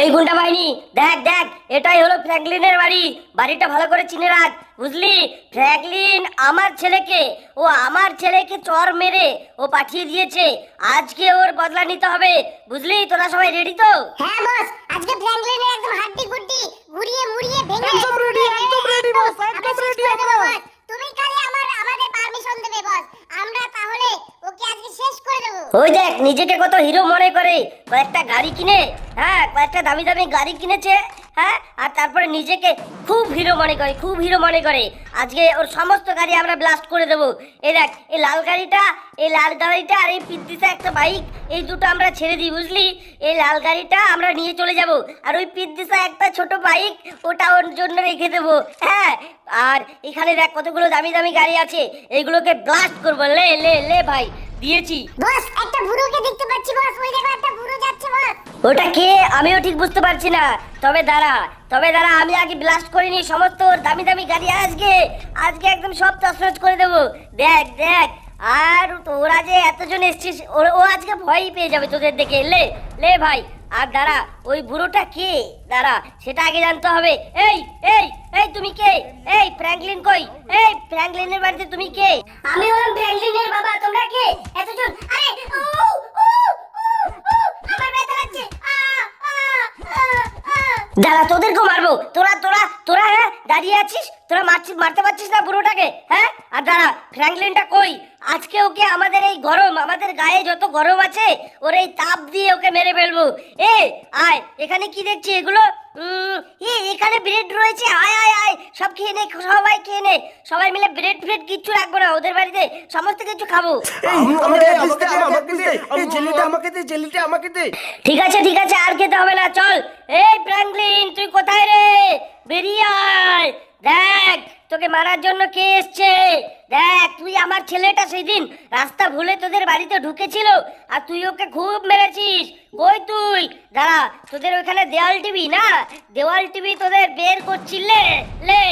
এই গুন্ডা বাহিনী দেখ দেখ এটাই হলো ফ্র্যাঙ্কলিনের বাড়ি। বাড়িটা ভালো করে চিনে রাখ বুঝলি? ফ্র্যাঙ্কলিন আমার ছেলেকে ও আমার ছেলেকে চর মেরে ও পাঠিয়ে দিয়েছে। আজকে ওর বদলা নিতে হবে বুঝলি? তোরা সবাই রেডি তো? হ্যাঁ বস আজকে ফ্র্যাঙ্কলিনের একদম হাড্ডি গুড্ডি গুড়িয়ে মুড়িয়ে ভেঙে একদম ready, একদম ready, boss, একদম আমরা তুমি খালি আমার, আমাদের পারমিশন দেবে, বস। আমরা তাহলে ওকে আজকে শেষ করে দেব। ওই দেখ, নিজেকে কত হিরো মনে করে। কয়েকটা গাড়ি কিনে হ্যাঁ কয়েকটা দামি দামি গাড়ি কিনেছে। হ্যাঁ? আর তারপরে নিজেকে খুব হিরো মনে করে, খুব হিরো মনে করে। আজকে ওর সমস্ত গাড়ি আমরা ব্লাস্ট করে দেবো। এই দেখ, এই লাল গাড়িটা, এই লাল গাড়িটা আর এই পিদ্দিতে একটা বাইক এই দুটো আমরা ছেড়ে দিই, বুঝলি? এই লাল গাড়িটা আমরা নিয়ে চলে যাব। আর ওই পিদ্দিসা একটা ছোট বাইক ওটা ওর জন্য রেখে দেবো। হ্যাঁ? আর এখানে দেখ কতগুলো দামি দামি গাড়ি আছে। এইগুলোকে ব্লাস্ট করব। লে লে লে ভাই। দিয়েছি। বস একটা বুড়োকে দেখতে পাচ্ছি বস। ওই দেখো একটা বুড়ো যাচ্ছে বস। ওটা কে? আমিও ঠিক বুঝতে পারছি না। তবে দাঁড়া তবে দাঁড়া আমি আগে ব্লাস্ট করে নিই সমস্ত দামি দামি গাড়ি আজকে আজকে একদম সব তছনছ করে দেবো। দেখ দেখ আর তোরা যে এতজন এসছিস ও- ও আজকে ভয়ই পেয়ে যাবে তোদের দেখে। লে লে ভাই আর দাঁড়া ওই বুড়োটা কে? দাঁড়া সেটা আগে জানতে হবে। এই এই এই তুমি কে? এই ফ্র্যাঙ্কলিন কই? এই ফ্র্যাঙ্কলিনের বাড়িতে তুমি কে? আমি হলাম ফ্র্যাঙ্কলিনের বাবা তোমরা কে এতজন আরে ও ও ও ও আমার ব্যথা লাগছে আ আ আ দাঁড়া তোদেরকেও মারবো। তোরা তোরা তোরা হ্যাঁ দাঁড়িয়ে আছিস? তোরা মারছিস মারতে পারছিস না বুড়োটাকে হ্যাঁ? আর দাঁড়া, ফ্র্যাঙ্কলিনটা কই? আজকে ওকে আমাদের এই গরম, আমাদের গায়ে যত গরম আছে, ওর এই তাপ দিয়ে ওকে মেরে ফেলব। এ, আয়, এখানে কি দেখছি এগুলো? এখানে ব্রেড রয়েছে। আয় আয় আয়। সব খেয়ে নে সবাই খেয়ে নে। সবাই মিলে ব্রেড ফ্রেড কিচ্ছু রাখব না। ওদের বাড়িতে সমস্ত কিছু খাব। এই, আমাকে আমাকে দে, আমাকে দে, আমাকে দে। জেলিটা আমাকে দে ঠিক আছে ঠিক আছে আর খেতে হবে না। চল। এই ফ্র্যাঙ্কলিন তুই কোথায় রে? বেরিয়ে আয়। দেখ। তোকে মারার জন্য কে এসছে? দেখ, তুই আমার ছেলেটা সেই দিন রাস্তা ভুলে তোদের বাড়িতে ঢুকেছিল আর তুই ওকে খুব মেরেছিস। কই তুই? দাঁড়া, তোদের ওখানে দেওয়াল টিভি না? দেওয়াল টিভি তোদের বের করছিল লে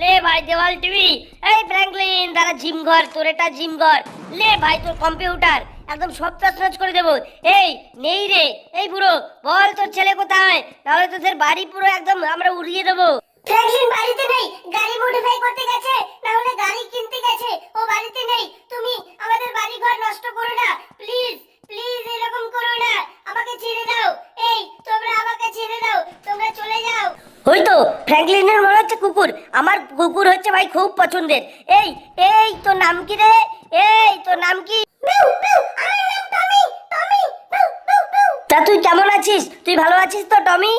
লে ভাই, দেওয়াল টিভি। এই ফ্র্যাঙ্কলিন, দাঁড়া জিম ঘর তোর এটা জিম ঘর লে ভাই, তোর কম্পিউটার। একদম সব তছনছ করে দেবো। এই, নেই রে। এই বুড়ো, বল তোর ছেলে কোথায়? তাহলে তোদের বাড়ি পুরো একদম আমরা উড়িয়ে দেবো। ফ্র্যাঙ্কলিন বাড়িতে নেই গাড়ি মডিফাই করতে গেছে না হলে গাড়ি কিনতে গেছে ও বাড়িতে নেই। তুমি আমাদের বাড়ি ঘর নষ্ট করো না প্লিজ প্লিজ এরকম করো না। আমাকে ছেড়ে দাও। এই তোমরা আমাকে ছেড়ে দাও তোমরা চলে যাও। ওই তো ফ্র্যাঙ্কলিনের মনে হচ্ছে কুকুর। আমার কুকুর হচ্ছে ভাই খুব পছন্দের। এই এই তোর নাম কি রে? এই তোর নাম কি? তা তুই কেমন আছিস? তুই ভালো আছিস তো টমি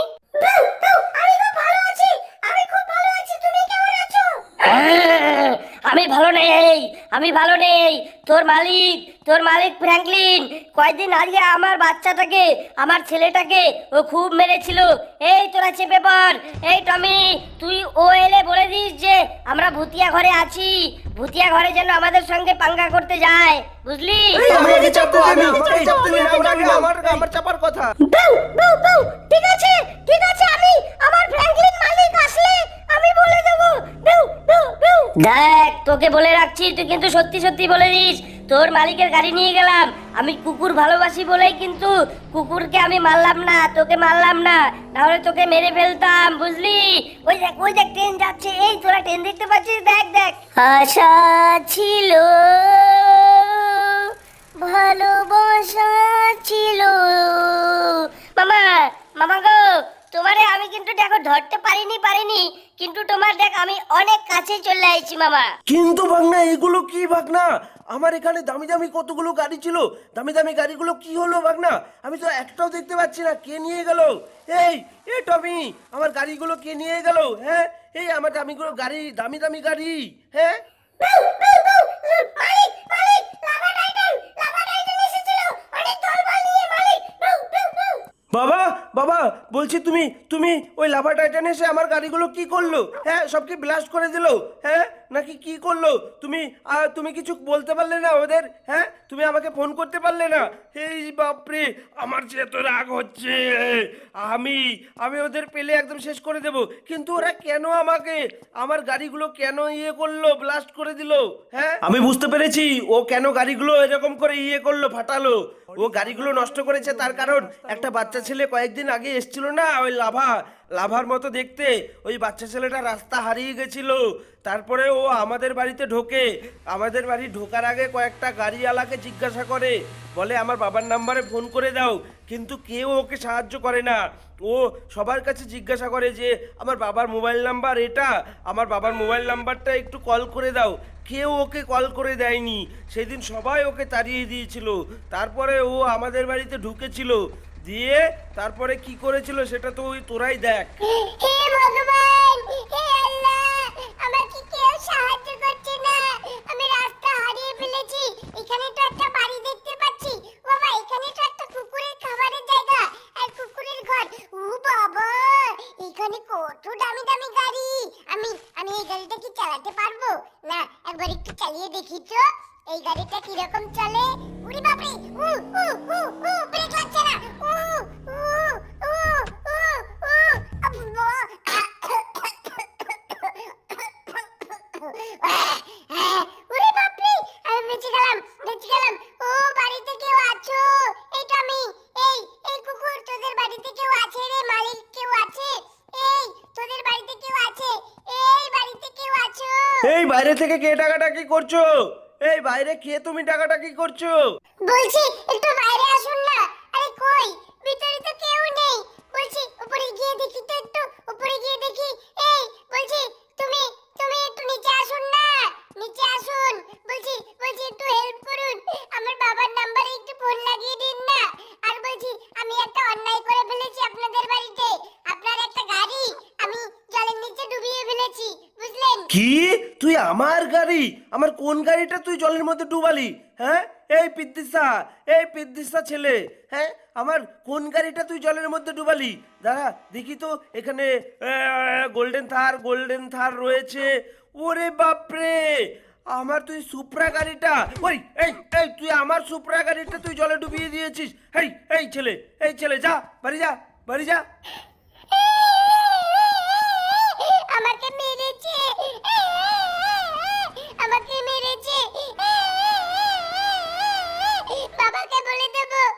আমি ভালো নেই আমি ভালো নেই। তোর মালিক তোর মালিক ফ্র্যাঙ্কলিন কয়দিন আগে আমার বাচ্চাটাকে আমার ছেলেটাকে ও খুব মেরেছিল। এই তোরা চেপে পড়। এই টমি তুই ও এলে বলে দিস যে আমরা ভুতিয়া ঘরে আছি। ভুতিয়া ঘরে যেন আমাদের সঙ্গে পাঙ্গা করতে যায়। বুঝলি? আমার চাপার কথা। ঠিক আছে ঠিক আছে আমি আমার ফ্র্যাঙ্কলিন মালিক আসলে আমি বলে দেব। দেখ তোকে বলে রাখছি তুই কিন্তু সত্যি সত্যি বলে দিস। তোর মালিকের গাড়ি নিয়ে গেলাম। আমি কুকুর ভালোবাসি বলেই কিন্তু কুকুরকে আমি মারলাম না তোকে মারলাম না। নাহলে তোকে মেরে ফেলতাম বুঝলি? ওই দেখ ওই দেখ ট্রেন যাচ্ছে। এই তোরা ট্রেন দেখতে পাচ্ছিস? দেখ দেখ। আশা ছিল ভালোবাসা ছিল। মামা মামা গো তোমারে আমি কিন্তু দেখো ধরতে পারিনি পারিনি। কিন্তু তোমার দেখ আমি অনেক কাছে চলে আইছি মামা। কিন্তু ভাগনা এগুলো কি ভাগনা? আমার এখানে দামি দামি কতগুলো গাড়ি ছিল? দামি দামি গাড়িগুলো কি হলো ভাগনা? আমি তো একটাও দেখতে পাচ্ছি না কে নিয়ে গেল? এই এ টমি আমার গাড়িগুলো কে নিয়ে গেল? হ্যাঁ? এই আমার দামিগুলো গাড়ি দামি দামি গাড়ি হ্যাঁ? বাবা বাবা, বলছি তুমি তুমি ওই লাভা টাইটান এসে আমার গাড়িগুলো কি করল? হ্যাঁ সব কি ব্লাস্ট করে দিলো? হ্যাঁ নাকি কি করল? তুমি তুমি কিছু বলতে পারলে না ওদের? হ্যাঁ তুমি আমাকে ফোন করতে পারলে না? এই বাপরে, আমার যে এত রাগ হচ্ছে। আমি আমি ওদের পেলে একদম শেষ করে দেব। কিন্তু ওরা কেন আমাকে, আমার গাড়িগুলো কেন ইয়ে করল ব্লাস্ট করে দিলো? হ্যাঁ? আমি বুঝতে পেরেছি, ও কেন গাড়িগুলো এরকম করে ইয়ে করল, ফাটালো। ও গাড়িগুলো নষ্ট করেছে তার কারণ একটা বাচ্চা ছেলে কয়েকদিন কয়েকদিন আগে এসছিল না ওই লাভা, লাভার মতো দেখতে। ওই বাচ্চা ছেলেটা রাস্তা হারিয়ে গেছিল। তারপরে ও আমাদের বাড়িতে ঢোকে। আমাদের বাড়ি ঢোকার আগে কয়েকটা গাড়িওয়ালাকে জিজ্ঞাসা করে, বলে, আমার বাবার নাম্বারে ফোন করে দাও। কিন্তু কেউ ওকে সাহায্য করে না। ও সবার কাছে জিজ্ঞাসা করে যে, আমার বাবার মোবাইল নাম্বার এটা? আমার বাবার মোবাইল নাম্বারটা একটু কল করে দাও। কেউ ওকে কল করে দেয়নি। সেদিন সবাই ওকে তাড়িয়ে দিয়েছিল। তারপরে ও আমাদের বাড়িতে ঢুকেছিল। দিয়ে তারপরে কি করেছিল সেটা তো ওই তোরাই দেখ। হে ভগবান, হে আল্লাহ, আমাকে কেউ সাহায্য করছে না। আমি রাস্তা হারিয়ে ফেলেছি, এখানে তো একটা বাড়ি দেখতে পাচ্ছি। বাবা, এখানে তো একটা কুকুরের খাবারের জায়গা আর কুকুরের ঘর। ও বাবা, এখানে কত দামি দামি গাড়ি। আমি আমি এই গাড়িটা কি চালাতে পারব? না, একবার একটু চালিয়ে দেখি তো। এই গাড়িটা কীরকম চলে? ও, বাড়িতে কেউ আছো? এইটা আমি, এই কুকুর, তোদের বাড়িতে কেউ আছে রে মালিক? কেউ আছে? তোদের বাড়িতে কেউ আছে? এই, বাড়িতে কেউ আছো? এই বাইরে থেকে কে টাকাটাকি করছ? এই বাইরে কে তুমি টাকাটা কি করছ? বলছি একটু বাইরে আসুন না আরে কই ভিতরে তো কেউ নেই বলছি উপরে গিয়ে দেখি তো একটু উপরে গিয়ে দেখি এই বলছি তুমি তুমি একটু নিচে আসুন না নিচে আসুন বলছি বলছি একটু হেল্প করুন আমার বাবার নাম্বারে একটু ফোন লাগিয়ে দিন না আর বলছি আমি একটা অন্যায় করে ফেলেছি আপনাদের বাড়িতে আপনার একটা গাড়ি আমি জলের নিচে ডুবিয়ে ফেলেছি বুঝলেন কি? তুই আমার গাড়ি? আমার কোন গাড়িটা তুই জলের মধ্যে ডুবালি? হ্যাঁ? এই পিদ্দিসা এই পিদ্দিসা ছেলে হ্যাঁ? আমার কোন গাড়িটা তুই জলের মধ্যে ডুবালি? দাঁড়া, দেখি তো এখানে গোল্ডেন থার গোল্ডেন থার রয়েছে। ওরে বাপরে! আমার তুই সুপ্রা গাড়িটা, ওই, এই এই, তুই আমার সুপ্রা গাড়িটা তুই জলে ডুবিয়ে দিয়েছিস। এই এই ছেলে এই ছেলে, যা, বাড়ি যা বাড়ি যা।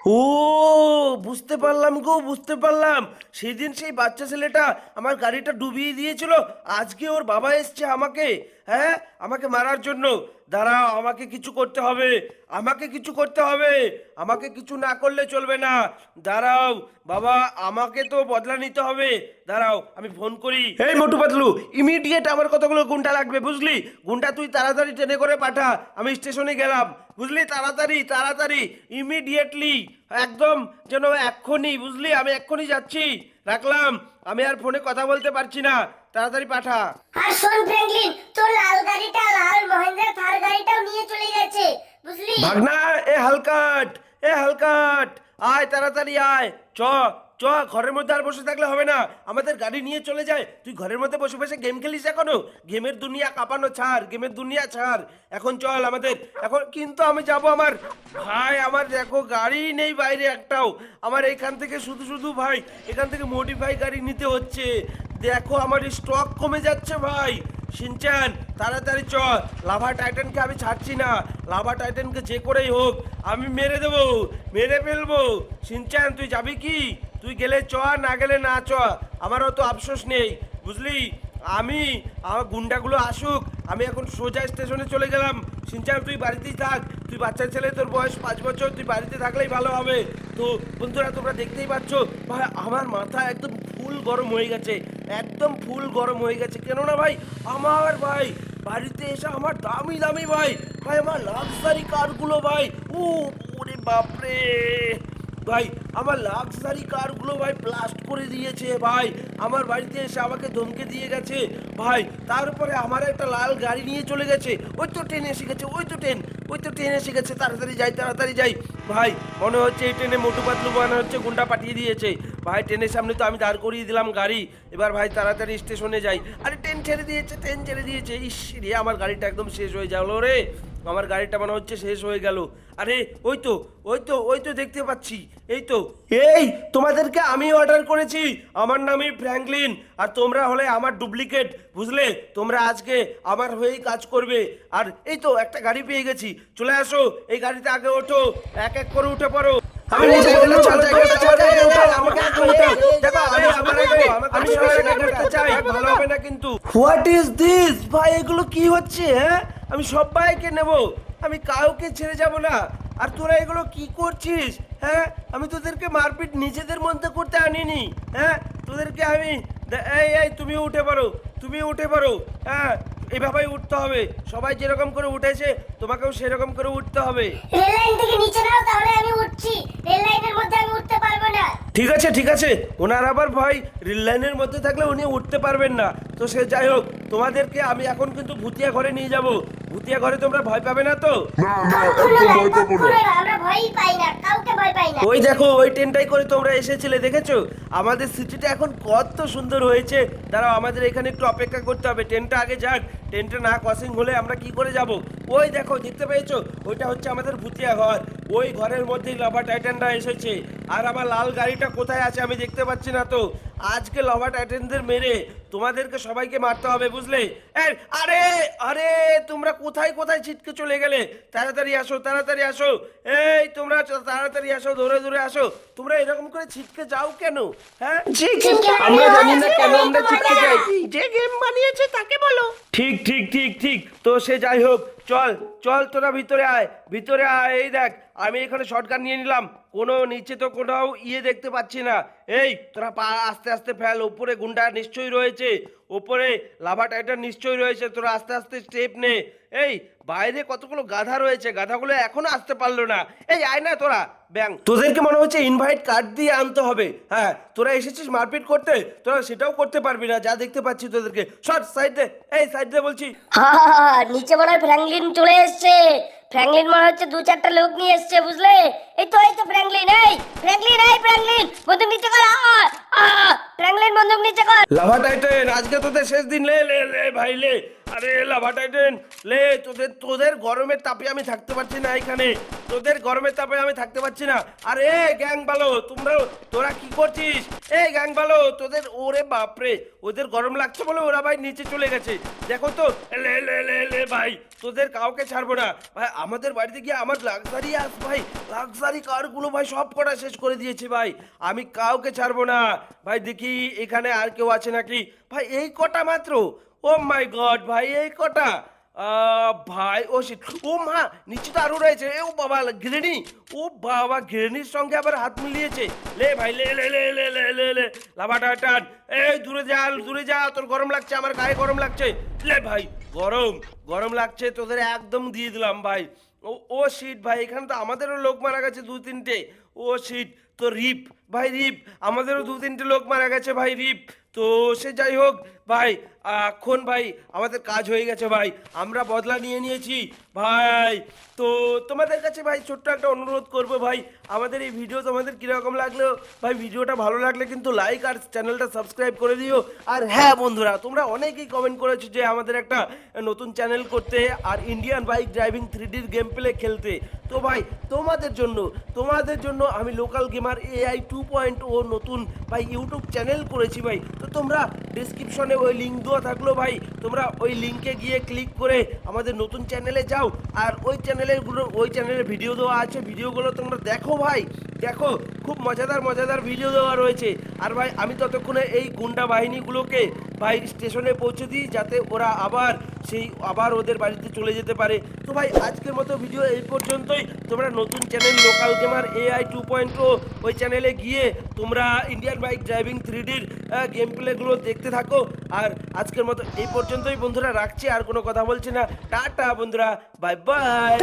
ও বুঝতে পারলাম গো বুঝতে পারলাম। সেদিন সেই বাচ্চা ছেলেটা আমার গাড়িটা ডুবিয়ে দিয়েছিল। আজকে ওর বাবা এসছে আমাকে হ্যাঁ? আমাকে মারার জন্য। দাঁড়াও, আমাকে কিছু করতে হবে, আমাকে কিছু করতে হবে। আমাকে কিছু না করলে চলবে না। দাঁড়াও, বাবা, আমাকে তো বদলা নিতে হবে। দাঁড়াও, আমি ফোন করি। এই মোটু পাতলু ইমিডিয়েট আমার কতগুলো গুন্ডা লাগবে, বুঝলি? গুন্ডা তুই তাড়াতাড়ি ট্রেনে করে পাঠা, আমি স্টেশনে গেলাম। বুঝলি? তাড়াতাড়ি তাড়াতাড়ি ইমিডিয়েটলি একদম যেন এক্ষুনি, বুঝলি? আমি এক্ষুনি যাচ্ছি। রাখলাম। আমি আর ফোনে কথা বলতে পারছি না। তাড়াতাড়ি পাঠা। আর শোন ফ্র্যাঙ্কলিন তোর লাল গাড়িটা লাল মহেন্দ্র থার গাড়িটাও নিয়ে চলে গেছে বুঝলি? ভাগনা এ হালকাট এ হালকাট। আয় তাড়াতাড়ি আয়। চ চ, ঘরের মধ্যে আর বসে থাকলে হবে না। আমাদের গাড়ি নিয়ে চলে যায়। তুই ঘরের মধ্যে বসে বসে গেম খেলিস এখনও? গেমের দুনিয়া কাঁপানো ছাড়, গেমের দুনিয়া ছাড়। এখন চল আমাদের। এখন কিন্তু আমি যাব আমার। ভাই, আমার দেখো গাড়ি নেই বাইরে একটাও। আমার এখান থেকে শুধু শুধু ভাই, এখান থেকে মডিফাই গাড়ি নিতে হচ্ছে। দেখো আমার স্টক কমে যাচ্ছে ভাই। সিনচান, তাড়াতাড়ি চ। লাভা টাইটানকে আমি ছাড়ছি না। লাভা টাইটানকে যে করেই হোক, আমি মেরে দেবো, মেরে ফেলব। সিনচান, তুই যাবি কি? তুই গেলে চ, না গেলে না চ। আমারও তো আফসোস নেই, বুঝলি? আমি, আমার গুন্ডাগুলো আসুক, আমি এখন সোজা স্টেশনে চলে গেলাম। সিনচান, তুই বাড়িতেই থাক। তুই বাচ্চা ছেলে, তোর বয়স পাঁচ বছর, তুই বাড়িতে থাকলেই ভালো হবে। তো, বন্ধুরা, তোমরা দেখতেই পাচ্ছ, ভাই, আমার মাথা একদম ফুল গরম হয়ে গেছে, একদম ফুল গরম হয়ে গেছে। কেননা, ভাই, আমার, ভাই, বাড়িতে এসে আমার দামি দামি, ভাই ভাই, আমার লাক্সারি কারগুলো ভাই ও ওরে বাপরে! ভাই, আমার লাক্সারি কারগুলো ভাই ব্লাস্ট করে দিয়েছে ভাই। আমার বাড়িতে এসে আমাকে ধমকে দিয়ে গেছে। ভাই, তারপরে আমার একটা লাল গাড়ি নিয়ে চলে গেছে। ওই তো ট্রেন এসে গেছে, ওই তো ট্রেন ওই তো ট্রেন এসে গেছে। তাড়াতাড়ি যাই তাড়াতাড়ি যাই। ভাই, মনে হচ্ছে এই ট্রেনে মোটু পাতলু মনে হচ্ছে, গুন্ডা পাঠিয়ে দিয়েছে। ভাই ট্রেনের সামনে তো আমি দাঁড় করিয়ে দিলাম গাড়ি। এবার ভাই, তাড়াতাড়ি স্টেশনে যাই। আরে ট্রেন ছেড়ে দিয়েছে ট্রেন ছেড়ে দিয়েছে। ইস রে, আমার গাড়িটা একদম শেষ হয়ে গেল রে। আমার গাড়িটা মনে হচ্ছে শেষ হয়ে গেল। আরে ওই তো ওই তো ওই তো দেখতে পাচ্ছি। এই তো। এই তোমাদেরকে আমি অর্ডার করেছি। আমার নামই ফ্র্যাঙ্কলিন আর তোমরা হলে আমার ডুপ্লিকেট বুঝলে? তোমরা আজকে আমার হয়েই কাজ করবে। আর এই তো একটা গাড়ি পেয়ে গেছি। চলে আসো এই গাড়িতে আগে ওঠো। এক এক করে উঠে পড়ো। আমি হোয়াট ইজ দিস ভাই এগুলো কি হচ্ছে হ্যাঁ? আমি সবাইকে নেব। আমি কাউকে ছেড়ে যাব না। আর তোরা এগুলো কি করছিস? হ্যাঁ? আমি তোদেরকে মারপিট নিজেদের মধ্যে করতে আনিনি। হ্যাঁ? তোদেরকে আমি এই এই তুমি উঠে পারো তুমি উঠে পারো হ্যাঁ? এভাবেই উঠতে হবে। সবাই যেরকম করে উঠেছে তোমাকেও সেরকম করে উঠতে হবে। রেল লাইন থেকে নিচে নাও তাহলে আমি উঠছি। রেল লাইনের মধ্যে আমি উঠতে পারব না। ঠিক আছে ঠিক আছে। ওনার আবার ভাই রেল লাইনের মধ্যে থাকলে উনি উঠতে পারবেন না। তো সে যাই হোক তোমাদেরকে আমি এখন কিন্তু ভুতিয়া ঘরে নিয়ে যাব। ভুতিয়া ঘরে তোমরা ভয় পাবে না তো? না না একদম ভয় পাবো না। না, আমরা ভয়ই পাই না কাউকে ভয় পাই না। ওই দেখো ওই ট্রেনটাই করে তোমরা এসেছিলে দেখেছ? আমাদের সিটিটা এখন কত সুন্দর হয়েছে। দাঁড়াও আমাদের এখানে একটু অপেক্ষা করতে হবে। ট্রেনটা আগে যাক ট্রেনটা না ক্রসিং হলে আমরা কি করে যাব? ওই দেখো দেখতে পেয়েছ? ওইটা হচ্ছে আমাদের ভুতিয়া ঘর। ওই ঘরের মধ্যেই লাভা টাইটানরা এসেছে। আর আমার লাল গাড়িটা কোথায় আছে আমি দেখতে পাচ্ছি না তো। আজকে লাভা টাইটানদের মেরে তোমাদেরকে সবাইকে মারতে হবে বুঝলে? এই, আরে আরে তোমরা কোথায় কোথায় ছিটকে চলে গেলে? তাড়াতাড়ি আসো তাড়াতাড়ি আসো। এই তোমরা তাড়াতাড়ি আসো ধরে ধরে আসো। তোমরা এরকম করে ছিটকে যাও কেন? হ্যাঁ? আমরা জানি না কেন আমরা ছিটকে যাই। যে গেম বানিয়েছে তাকে বলো। ঠিক ঠিক ঠিক ঠিক। তো সে যাই হোক চল চল তোরা ভিতরে আয় ভিতরে আয়, এই দেখ, আমি এখানে শর্টকাট নিয়ে নিলাম। কোনো নিচে তো কোনো ইয়ে দেখতে পাচ্ছি না। এই, তোরা পা আস্তে আস্তে ফেল, উপরে গুন্ডা নিশ্চয়ই রয়েছে। উপরে লাভা টাইটার নিশ্চয়ই রয়েছে তোরা আস্তে আস্তে স্টেপ নে। এই বাইরে কতগুলো গাধা রয়েছে গাধাগুলো এখনও আসতে পারল না। এই আয় না তোরা ব্যাং। তোদেরকে মনে হচ্ছে ইনভাইট কার্ড দিয়ে আনতে হবে। হ্যাঁ তোরা এসেছিস মারপিট করতে তোরা সেটাও করতে পারবি না যা দেখতে পাচ্ছি তোদেরকে। শর্ট সাইড দে এই সাইড দে বলছি। হা হা, হা, নিচে মনে হয় ফ্র্যাঙ্কলিন চলে এসছে। ফ্র্যাঙ্কলিন মনে হচ্ছে দু চারটা লোক নিয়ে এসছে, বুঝলে? এই তো এই তো ফ্র্যাঙ্কলিন এই! ফ্র্যাঙ্কলিন এই ফ্র্যাঙ্কলিন বন্দুক নিচে কর ফ্র্যাঙ্কলিন বন্দুক নিচে কর! লাভা টাইটেন, আজকে তোদের শেষ দিন, লে লে লে, ভাই, লে। আরে লাভা টাইটেন লে, তোদের তোদের গরমের তাপে আমি থাকতে পারছি না এখানে। তোদের গরমের তাপে আমি থাকতে পারছি না। আরে, গ্যাং বালো, তোমরা, তোরা কি করছিস? এই গ্যাং বালো, তোদের, ওরে বাপরে, ওদের গরম লাগছে বলে ওরা ভাই নিচে চলে গেছে। দেখো তো, লে লে লে লে, ভাই, তোদের কাউকে ছাড়বো না। ভাই, আমাদের বাড়িতে গিয়ে আমার লাক্সারি আস ভাই লাক্সারি কারগুলো ভাই সব কটা শেষ করে দিয়েছে ভাই। আমি কাউকে ছাড়বো না। ভাই, দেখি এখানে আর কেউ আছে নাকি? ভাই, এই কটা মাত্র? ও মাই গড ভাই এই কটা ভাই ও shit, ও মা নিচে তো আরও রয়েছে। ও বাবা গ্রেনি ও বাবা গ্রেনির সঙ্গে আবার হাত মিলিয়েছে। লে ভাই লে লে লে লে লে লে লে। লাভাটা টান এই দূরে যা দূরে যা তোর গরম লাগছে আমার গায়ে গরম লাগছে। লে ভাই গরম গরম লাগছে তোদের একদম দিয়ে দিলাম ভাই। ও ও শিট ভাই এখানে তো আমাদেরও লোক মারা গেছে দু তিনটে। ও শিট তো রিপ ভাই রিপ আমাদেরও দু তিনটে লোক মারা গেছে ভাই রিপ। তো সে যাই হোক ভাই, এখন ভাই, আমাদের কাজ হয়ে গেছে ভাই। আমরা বদলা নিয়ে নিয়েছি। ভাই, তো তোমাদের কাছে ভাই ছোট্ট একটা অনুরোধ করব ভাই, আমাদের এই ভিডিও তোমাদের কীরকম লাগল? ভাই, ভিডিওটা ভালো লাগলে কিন্তু লাইক আর চ্যানেলটা সাবস্ক্রাইব করে দিও। আর হ্যাঁ বন্ধুরা, তোমরা অনেকেই কমেন্ট করেছ যে আমাদের একটা নতুন চ্যানেল করতে আর ইন্ডিয়ান বাইক ড্রাইভিং থ্রি ডির গেম প্লে খেলতে। তো ভাই, তোমাদের জন্য তোমাদের জন্য আমি local gamer AI two point oh নতুন ভাই ইউটিউব চ্যানেল করেছি ভাই। তো তোমরা ডিসক্রিপশনে ওই লিঙ্ক দেওয়া থাকল ভাই। তোমরা ওই লিঙ্কে গিয়ে ক্লিক করে আমাদের নতুন চ্যানেলে যাও। আর ওই চ্যানেলেরগুলো ওই চ্যানেলের ভিডিও দেওয়া আছে। ভিডিওগুলো তোমরা দেখো ভাই। দেখো, খুব মজাদার মজাদার ভিডিও দেওয়া রয়েছে। আর ভাই, আমি ততক্ষণে এই গুন্ডা বাহিনীগুলোকে ভাই স্টেশনে পৌঁছে দিই, যাতে ওরা আবার সেই আবার ওদের বাড়িতে চলে যেতে পারে। তো ভাই, আজকের মতো ভিডিও এই পর্যন্তই। তোমরা নতুন channel local gamer AI two point ওই চ্যানেলে গিয়ে তোমরা ইন্ডিয়ান বাইক ড্রাইভিং থ্রি ডির গেম প্লেগুলো দেখতে থাকো। আর আজকের মতো এই পর্যন্তই। বন্ধুরা, রাখছি, আর কোনো কথা বলছি না। টাটা বন্ধুরা বাই বাই